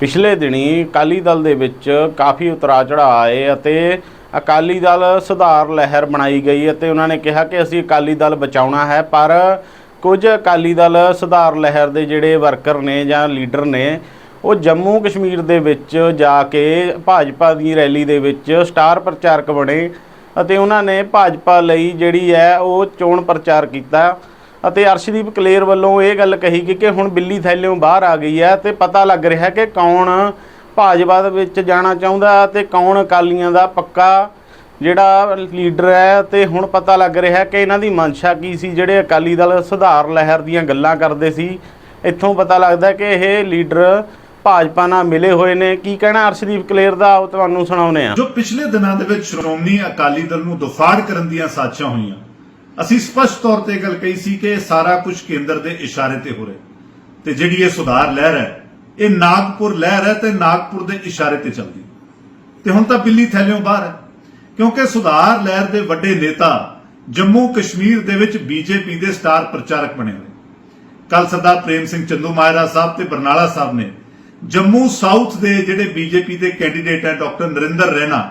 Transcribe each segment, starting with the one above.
ਪਿਛਲੇ ਦਿਨੀ ਅਕਾਲੀ ਦਲ ਦੇ ਵਿੱਚ ਕਾਫੀ ਉਤਰਾਅ ਚੜਾਅ ਆਏ ਅਤੇ ਅਕਾਲੀ ਦਲ ਸੁਧਾਰ ਲਹਿਰ ਬਣਾਈ ਗਈ ਅਤੇ ਉਹਨਾਂ ਨੇ ਕਿਹਾ ਕਿ ਅਸੀਂ ਅਕਾਲੀ ਦਲ ਬਚਾਉਣਾ ਹੈ, ਪਰ ਕੁਝ ਅਕਾਲੀ ਦਲ ਸੁਧਾਰ ਲਹਿਰ ਦੇ ਜਿਹੜੇ ਵਰਕਰ ਨੇ ਜਾਂ ਲੀਡਰ ਨੇ, ਉਹ ਜੰਮੂ ਕਸ਼ਮੀਰ ਦੇ ਵਿੱਚ ਜਾ ਕੇ ਭਾਜਪਾ ਦੀ ਰੈਲੀ ਦੇ ਵਿੱਚ ਸਟਾਰ ਪ੍ਰਚਾਰਕ ਬਣੇ ਅਤੇ ਉਹਨਾਂ ਨੇ ਭਾਜਪਾ ਲਈ ਜਿਹੜੀ ਹੈ ਉਹ ਚੋਣ ਪ੍ਰਚਾਰ ਕੀਤਾ। ਅਤੇ ਅਰਸ਼ਦੀਪ ਕਲੇਰ ਵੱਲੋਂ ਇਹ ਗੱਲ ਕਹੀ ਗਈ ਕਿ ਹੁਣ ਬਿੱਲੀ ਥੈਲਿਓਂ ਬਾਹਰ ਆ ਗਈ ਹੈ ਤੇ ਪਤਾ ਲੱਗ ਰਿਹਾ ਕਿ ਕੌਣ ਭਾਜਪਾ ਦੇ ਵਿੱਚ ਜਾਣਾ ਚਾਹੁੰਦਾ ਤੇ ਕੌਣ ਅਕਾਲੀਆਂ ਦਾ ਪੱਕਾ ਜਿਹੜਾ ਲੀਡਰ ਹੈ ਤੇ ਹੁਣ ਪਤਾ ਲੱਗ ਰਿਹਾ ਕਿ ਇਹਨਾਂ ਦੀ ਮਨਸ਼ਾ ਕੀ ਸੀ, ਜਿਹੜੇ ਅਕਾਲੀ ਦਲ ਸੁਧਾਰ ਲਹਿਰ ਦੀਆਂ ਗੱਲਾਂ ਕਰਦੇ ਸੀ। ਇੱਥੋਂ ਪਤਾ ਲੱਗਦਾ ਕਿ ਇਹ ਲੀਡਰ ਭਾਜਪਾ ਨਾਲ ਮਿਲੇ ਹੋਏ ਨੇ। ਕੀ ਕਹਿਣਾ ਅਰਸ਼ਦੀਪ ਕਲੇਰ ਦਾ? ਉਹ ਤੁਹਾਨੂੰ ਸੁਣਾਉਨੇ ਆ ਜੋ ਪਿਛਲੇ ਦਿਨਾਂ ਦੇ ਵਿੱਚ ਸ਼੍ਰੋਮਣੀ ਅਕਾਲੀ ਦਲ ਨੂੰ ਦੁਫਾੜ ਕਰਨ ਦੀਆਂ ਸਾਜ਼ਿਸ਼ਾਂ ਹੋਈਆਂ ਅਸੀਂ ਸਪਸ਼ਟ ਤੌਰ ਤੇ ਇਹ ਗੱਲ ਕਹੀ ਸੀ ਕਿ ਸਾਰਾ ਕੁਝ ਕੇਂਦਰ ਦੇ ਇਸ਼ਾਰੇ ਤੇ ਹੋ ਰਿਹਾ ਤੇ ਜਿਹੜੀ ਇਹ ਸੁਧਾਰ ਲਹਿਰ ਹੈ, ਇਹ ਨਾਗਪੁਰ ਲਹਿਰ ਹੈ ਤੇ ਨਾਗਪੁਰ ਦੇ ਇਸ਼ਾਰੇ ਤੇ ਚੱਲਦੀ ਤੇ ਹੁਣ ਤਾਂ ਬਿੱਲੀ ਥੈਲਿਓਂ ਬਾਹਰ ਹੈ। ਕਿਉਂਕਿ ਸੁਧਾਰ ਲਹਿਰ ਦੇ ਵੱਡੇ ਨੇਤਾ ਜੰਮੂ ਕਸ਼ਮੀਰ ਦੇ ਵਿੱਚ ਬੀਜੇਪੀ ਦੇ ਸਟਾਰ ਪ੍ਰਚਾਰਕ ਬਣੇ ਹੋਏ ਕੱਲ ਸਰਦਾਰ ਪ੍ਰੇਮ ਸਿੰਘ ਚੰਦੂ ਮਾਇਰਾ ਸਾਹਿਬ ਤੇ ਬਰਨਾਲਾ ਸਾਹਿਬ ਨੇ ਜੰਮੂ ਸਾਊਥ ਦੇ ਜਿਹੜੇ ਬੀਜੇਪੀ ਦੇ ਕੈਂਡੀਡੇਟ ਹੈ, ਡਾਕਟਰ ਨਰਿੰਦਰ ਰੈਣਾ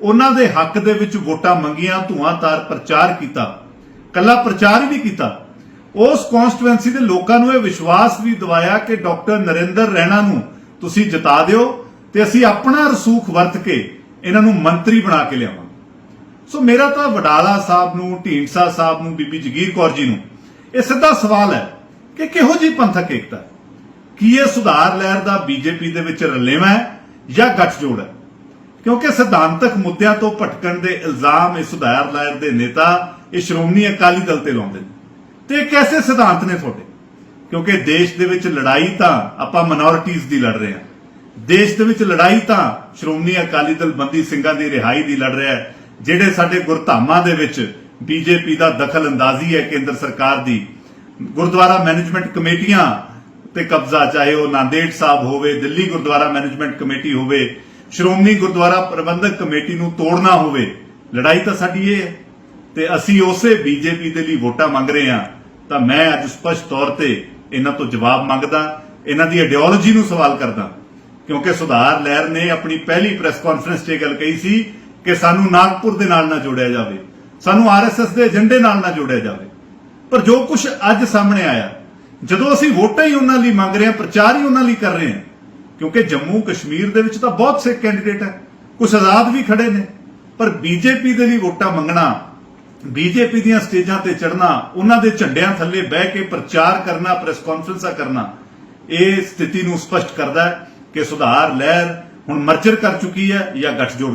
ਉਹਨਾਂ ਦੇ ਹੱਕ ਦੇ ਵਿੱਚ ਵੋਟਾਂ ਮੰਗੀਆਂ ਧੂਆਂਤਾਰ ਪ੍ਰਚਾਰ ਕੀਤਾ। ਕੱਲਾ ਪ੍ਰਚਾਰ ਹੀ ਨਹੀਂ ਕੀਤਾ। ਉਸ ਕਨਸਟੀਟੂਐਂਸੀ ਦੇ ਲੋਕਾਂ ਨੂੰ ਇਹ ਵਿਸ਼ਵਾਸ ਵੀ ਦਿਵਾਇਆ ਕਿ ਡਾਕਟਰ ਨਰਿੰਦਰ ਰੈਣਾ ਨੂੰ ਤੁਸੀਂ ਜਿਤਾ ਦਿਓ ਤੇ ਅਸੀਂ ਆਪਣਾ ਰਸੂਖ ਵਰਤ ਕੇ ਇਹਨਾਂ ਨੂੰ ਮੰਤਰੀ ਬਣਾ ਕੇ ਲਿਆਵਾਂਗੇ। ਸੋ ਮੇਰਾ ਤਾਂ ਵਡਾਲਾ ਸਾਹਿਬ ਨੂੰ, ਢੀਂਡਸਾ ਸਾਹਿਬ ਨੂੰ, ਬੀਬੀ ਜਗੀਰ ਕੌਰ ਜੀ ਨੂੰ ਇਹ ਸਿੱਧਾ ਸਵਾਲ ਹੈ ਕਿ ਕਿਹੋ ਜੀ ਪੰਥਕ ਏਕਤਾ ਹੈ? ਕੀ ਇਹ ਸੁਧਾਰ ਲਹਿਰ ਦਾ ਬੀਜੇਪੀ ਦੇ ਵਿੱਚ ਰਲੇਵਾਂ ਹੈ ਜਾਂ ਗੱਠਜੋੜ ਹੈ? ਕਿਉਂਕਿ ਸਿਧਾਂਤਕ ਮੁੱਦਿਆਂ ਤੋਂ ਭਟਕਣ ਦੇ ਇਲਜ਼ਾਮ ਇਹ ਸੁਧਾਰ ਲਹਿਰ ਦੇ ਨੇਤਾ ਇਹ ਸ਼੍ਰੋਮਣੀ ਅਕਾਲੀ ਦਲ ਤੇ ਲਾਉਂਦੇ ਨੇ। ਤੇ ਇਹ ਕੈਸੇ ਸਿਧਾਂਤ ਨੇ ਤੁਹਾਡੇ? ਕਿਉਂਕਿ ਦੇਸ਼ ਦੇ ਵਿੱਚ ਲੜਾਈ ਤਾਂ ਆਪਾਂ ਮਿਨੋਰਿਟੀਜ਼ ਦੀ ਲੜ ਰਹੇ ਹਾਂ। ਦੇਸ਼ ਦੇ ਵਿੱਚ ਲੜਾਈ ਤਾਂ ਸ਼੍ਰੋਮਣੀ ਅਕਾਲੀ ਦਲ ਬੰਦੀ ਸਿੰਘਾਂ ਦੀ ਰਿਹਾਈ ਦੀ ਲੜ ਰਿਹਾ ਹੈ, ਜਿਹੜੇ ਸਾਡੇ ਗੁਰਧਾਮਾਂ ਦੇ ਵਿੱਚ ਬੀਜੇਪੀ ਦਾ ਦਖਲ ਅੰਦਾਜ਼ੀ ਹੈ, ਕੇਂਦਰ ਸਰਕਾਰ ਦੀ। ਗੁਰਦੁਆਰਾ ਮੈਨੇਜਮੈਂਟ ਕਮੇਟੀਆਂ ਤੇ ਕਬਜ਼ਾ, ਚਾਹੇ ਉਹ ਨਾਂਦੇੜ ਸਾਹਿਬ ਹੋਵੇ, ਦਿੱਲੀ ਗੁਰਦੁਆਰਾ ਮੈਨੇਜਮੈਂਟ ਕਮੇਟੀ ਹੋਵੇ, ਸ਼੍ਰੋਮਣੀ ਗੁਰਦੁਆਰਾ ਪ੍ਰਬੰਧਕ ਕਮੇਟੀ ਨੂੰ ਤੋੜਨਾ ਹੋਵੇ, ਲੜਾਈ ਤਾਂ ਸਾਡੀ ਇਹ ਹੈ। ਤੇ ਅਸੀਂ ਉਸੇ ਬੀਜੇਪੀ ਦੇ ਲਈ ਵੋਟਾਂ ਮੰਗ ਰਹੇ ਹਾਂ, ਤਾਂ ਮੈਂ ਅੱਜ ਸਪਸ਼ਟ ਤੌਰ ਤੇ ਇਹਨਾਂ ਤੋਂ ਜਵਾਬ ਮੰਗਦਾ, ਇਹਨਾਂ ਦੀ ਆਈਡੀਓਲੋਜੀ ਨੂੰ ਸਵਾਲ ਕਰਦਾ, ਕਿਉਂਕਿ ਸੁਧਾਰ ਲਹਿਰ ਨੇ ਆਪਣੀ ਪਹਿਲੀ ਪ੍ਰੈਸ ਕਾਨਫਰੰਸ 'ਚ ਇਹ ਗੱਲ ਕਹੀ ਸੀ ਕਿ ਸਾਨੂੰ ਨਾਗਪੁਰ ਦੇ ਨਾਲ ਨਾ ਜੋੜਿਆ ਜਾਵੇ, ਸਾਨੂੰ ਆਰਐਸਐਸ ਦੇ ਏਜੰਡੇ ਨਾਲ ਨਾ ਜੋੜਿਆ ਜਾਵੇ। ਪਰ ਜੋ ਕੁਝ ਅੱਜ ਸਾਹਮਣੇ ਆਇਆ, ਜਦੋਂ ਅਸੀਂ ਵੋਟਾਂ ਹੀ ਉਹਨਾਂ ਲਈ ਮੰਗ ਰਹੇ ਹਾਂ, ਪ੍ਰਚਾਰ ਹੀ ਉਹਨਾਂ ਲਈ ਕਰ ਰਹੇ ਹਾਂ, ਕਿਉਂਕਿ ਜੰਮੂ ਕਸ਼ਮੀਰ ਦੇ ਵਿੱਚ ਤਾਂ ਬਹੁਤ ਸੇ ਕੈਂਡੀਡੇਟ ਹੈ ਕੁਝ ਆਜ਼ਾਦ ਵੀ ਖੜੇ ਨੇ, ਪਰ ਬੀਜੇਪੀ ਦੇ ਲਈ ਵੋਟਾਂ ਮੰਗਣਾ ਬੀਜੇਪੀ ਦੀਆਂ ਸਟੇਜਾਂ ਤੇ ਚੜਨਾ ਉਹਨਾਂ ਦੇ ਝੰਡਿਆਂ ਥੱਲੇ ਬਹਿ ਕੇ ਪ੍ਰਚਾਰ ਕਰਨਾ, ਪ੍ਰੈਸ ਕਾਨਫਰੰਸਾਂ ਕਰਨਾ, ਇਹ ਸਥਿਤੀ ਨੂੰ ਸਪਸ਼ਟ ਕਰਦਾ ਹੈ ਕਿ ਸੁਧਾਰ ਲਹਿਰ ਹੁਣ ਮਰਜਰ ਕਰ ਚੁੱਕੀ ਹੈ ਜਾਂ ਗੱਠਜੋੜ